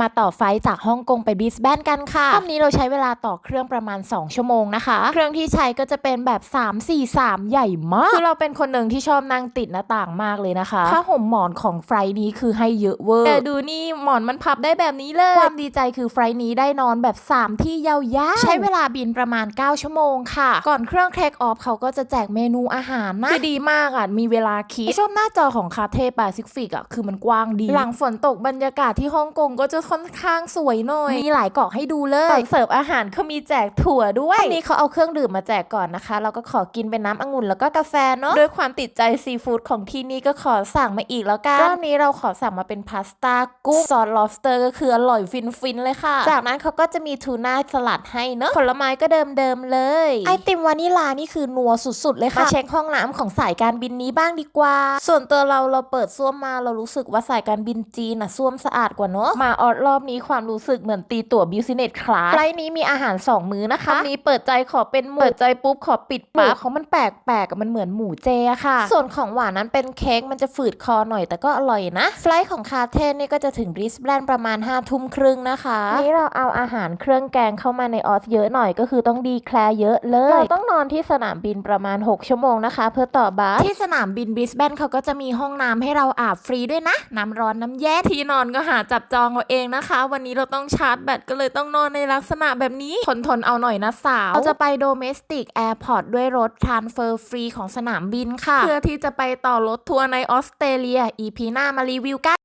มาต่อไฟล์จากฮ่องกงไปบริสแบนกันค่ะรอบนี้เราใช้เวลาต่อเครื่องประมาณ 2 ชั่วโมงนะคะ เครื่องที่ใช้ก็จะเป็นแบบ 3 4 3 ใหญ่มาก คือเราเป็นคนหนึ่งที่ชอบนั่งติดหน้าต่างมากเลยนะคะผ้าห่มหมอนของไฟล์นี้คือให้เยอะเวอร์ แต่ดูนี่หมอนมันพับได้แบบนี้เลย ความดีใจคือไฟล์นี้ได้นอนแบบ 3 ที่ยาวๆ ใช้เวลาบินประมาณ 9 ชั่วโมงค่ะ ก่อนเครื่องเทคออฟเขาก็จะแจกเมนูอาหารนะคือดีมากอะ มีเวลาคิด ชอบหน้าจอของคาเทแปซิฟิกอะ คือมันกว้างดี หลังฝนตกบรรยากาศที่ฮ่องกงก็จะค่อนข้างสวยหน่อย มีหลายเกาะให้ดูเลยก่อนเสิร์ฟอาหารเขามีแจกถั่วด้วยวันนี้เขาเอาเครื่องดื่มมาแจกก่อนนะคะ เราก็ขอกินเป็นน้ำองุ่นแล้วก็กาแฟเนาะด้วยความติดใจซีฟู้ดของที่นี่ก็ขอสั่งมาอีกแล้วกันรอบนี้เราขอสั่งมาเป็นพาสต้ากุ้งซอส lobster ก็คืออร่อยฟินๆเลยค่ะ จากนั้นเขาก็จะมีทูน่าสลัดให้เนาะผลไม้ก็เดิมๆเลย ไอติมวานิลานี่คือนัวสุดๆเลยค่ะมาเช็คห้องน้ำของสายการบินนี้บ้างดีกว่า ส่วนตัวเราเราเปิดส้วมมาเรารู้สึกว่าสายการบินจีนอะส้วมสะอาดกว่าเนาะมาออดรอบนี้ความรู้สึกเหมือนตีตั๋วบิวซิเนสคลาสไฟล์นี้มีอาหาร 2 มื้อนะคะมีเปิดใจขอเป็นหมูเปิดใจปุ๊บขอปิดปากเขามันแปลกๆอะมันเหมือนหมูเจอะค่ะ ส่วนของหวานนั้นเป็นเค้กมันจะฝืดคอหน่อยแต่ก็อร่อยนะไฟล์ของคาเทนนี่ก็จะถึงบริสแบนประมาณ5้าทุ่มครึ่งนะคะนี่เราเอาอาหารเครื่องแกงเข้ามาในออสเยอะหน่อยก็คือต้องดีแคลร์เยอะเลยเราต้องนอนที่สนามบินประมาณ 6 ชั่วโมงนะคะ เพื่อต่อบัสที่สนามบินบริสแบนเขาก็จะมีห้องน้ำให้เราอาบฟรีด้วยนะ น้ำร้อนน้ำแย่ที่นอนก็หาจับจองเอาเองนะคะ วันนี้เราต้องชาร์จแบตก็เลยต้องนอนในลักษณะแบบนี้ทนทนๆเอาหน่อยนะสาวเราจะไปโดเมสติกแอร์พอร์ตด้วยรถทรานเฟอร์ฟรีของสนามบินค่ะ เพื่อที่จะไปต่อรถทัวร์ในออสเตรเลีย EP หน้ามารีวิวกัน